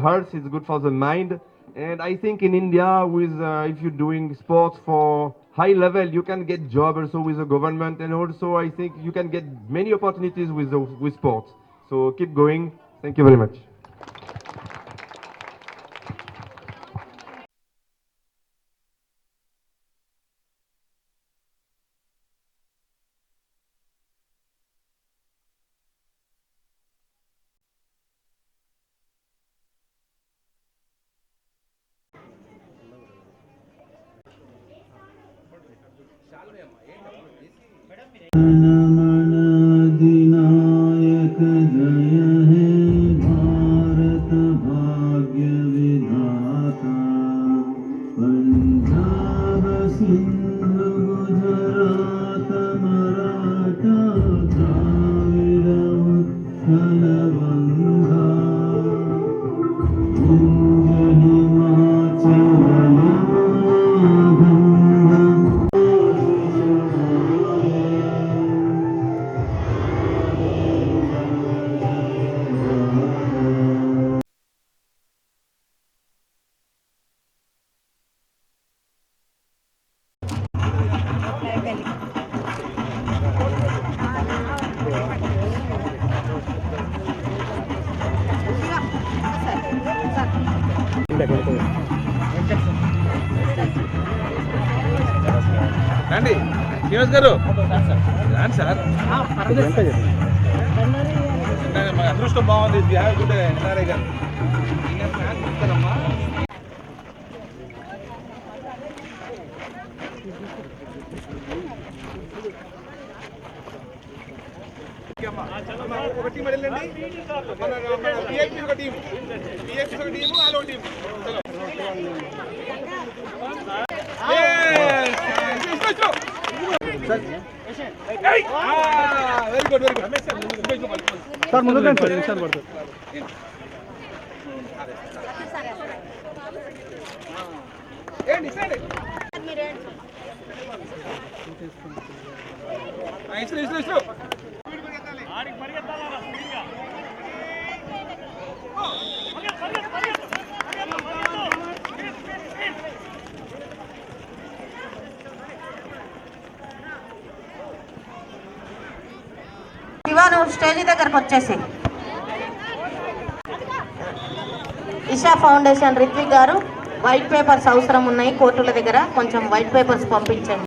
health, it's good for the mind. And I think in India, with uh, if you're doing sports for high level, you can get job also with the government, and also I think you can get many opportunities with the, with sports. So keep going. Thank you very much. see. Srinivas గారు. రండి sir. మా అదృష్టం బాగుంది. Good NRI గారు. ఒక team వెళ్ళండి. మన ఒక టీం. విఐపి ఒక టీము ఒక team. Very good very good sir ముందు సార్ నిమిషాలు పడుతుంది. ఏంటి ఇస్తాండి ఇస్తారు ఆడికి ఇస్తారు స్టేజ్ దగ్గరకు వచ్చేసి. ఇషా ఫౌండేషన్ రిత్విక్ గారు వైట్ పేపర్స్ అవసరం ఉన్నాయి కోర్టుల దగ్గర కొంచెం వైట్ పేపర్స్ పంపించండి.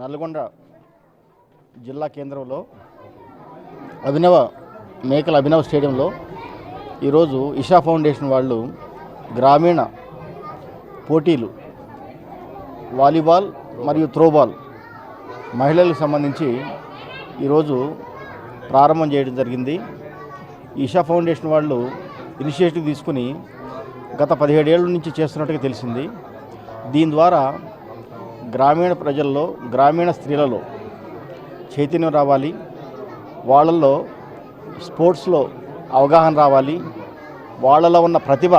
నల్గొండ జిల్లా కేంద్రంలో అభినవ మేకల అభినవ స్టేడియంలో ఈరోజు ఇషా ఫౌండేషన్ వాళ్ళు గ్రామీణ పోటీలు వాలీబాల్ మరియు త్రోబాల్ మహిళలకు సంబంధించి ఈరోజు ప్రారంభం చేయడం జరిగింది. ఈషా ఫౌండేషన్ వాళ్ళు ఇనిషియేటివ్ తీసుకుని గత పదిహేడేళ్ళ నుంచి చేస్తున్నట్టుగా తెలిసింది. దీని ద్వారా గ్రామీణ ప్రజల్లో గ్రామీణ స్త్రీలలో చైతన్యం రావాలి. వాళ్ళల్లో స్పోర్ట్స్లో అవగాహన రావాలి. వాళ్ళలో ఉన్న ప్రతిభ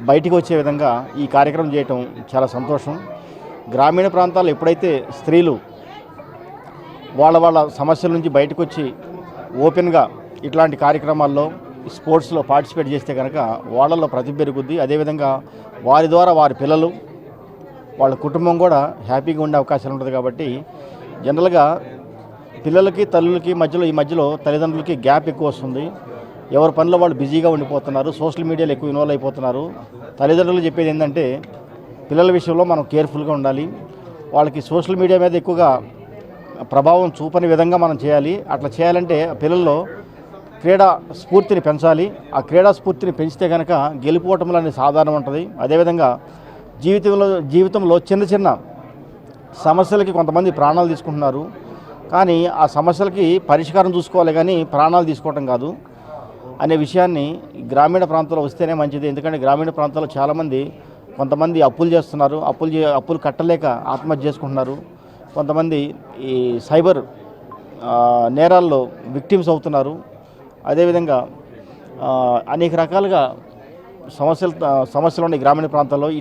బయటికి వచ్చే విధంగా ఈ కార్యక్రమం చేయటం చాలా సంతోషం. గ్రామీణ ప్రాంతాల్లో ఎప్పుడైతే స్త్రీలు వాళ్ళ వాళ్ళ సమస్యల నుంచి బయటకు వచ్చి ఓపెన్గా ఇట్లాంటి కార్యక్రమాల్లో స్పోర్ట్స్లో పార్టిసిపేట్ చేస్తే కనుక వాళ్ళల్లో ప్రతిభ పెరుగుద్ది. అదేవిధంగా వారి ద్వారా వారి పిల్లలు వాళ్ళ కుటుంబం కూడా హ్యాపీగా ఉండే అవకాశాలు ఉంటుంది కాబట్టి జనరల్గా పిల్లలకి తల్లులకి మధ్యలో ఈ మధ్యలో తల్లిదండ్రులకి గ్యాప్ ఎక్కువ వస్తుంది. ఎవరి పనిలో వాళ్ళు బిజీగా ఉండిపోతున్నారు సోషల్ మీడియాలో ఎక్కువ ఇన్వాల్వ్ అయిపోతున్నారు. తల్లిదండ్రులు చెప్పేది ఏంటంటే పిల్లల విషయంలో మనం కేర్ఫుల్గా ఉండాలి. వాళ్ళకి సోషల్ మీడియా మీద ఎక్కువగా ప్రభావం చూపని విధంగా మనం చేయాలి. అట్లా చేయాలంటే పిల్లల్లో క్రీడా స్ఫూర్తిని పెంచాలి. ఆ క్రీడా స్ఫూర్తిని పెంచితే కనుక గెలుపోవటంలో అనేది సాధారణం ఉంటుంది. అదేవిధంగా జీవితంలో జీవితంలో చిన్న చిన్న సమస్యలకి కొంతమంది ప్రాణాలు తీసుకుంటున్నారు. కానీ ఆ సమస్యలకి పరిష్కారం చూసుకోవాలి కానీ ప్రాణాలు తీసుకోవటం కాదు. అనే విషయాన్ని గ్రామీణ ప్రాంతాల్లో వస్తేనే మంచిది. ఎందుకంటే గ్రామీణ ప్రాంతాల్లో చాలామంది కొంతమంది అప్పులు చేస్తున్నారు. అప్పులు చే అప్పులు కట్టలేక ఆత్మహత్య చేసుకుంటున్నారు. కొంతమంది ఈ సైబర్ నేరాల్లో విక్టిమ్స్ అవుతున్నారు. అదేవిధంగా అనేక రకాలుగా సమస్యలు సమస్యలు ఉన్నాయి గ్రామీణ ప్రాంతాల్లో. ఈ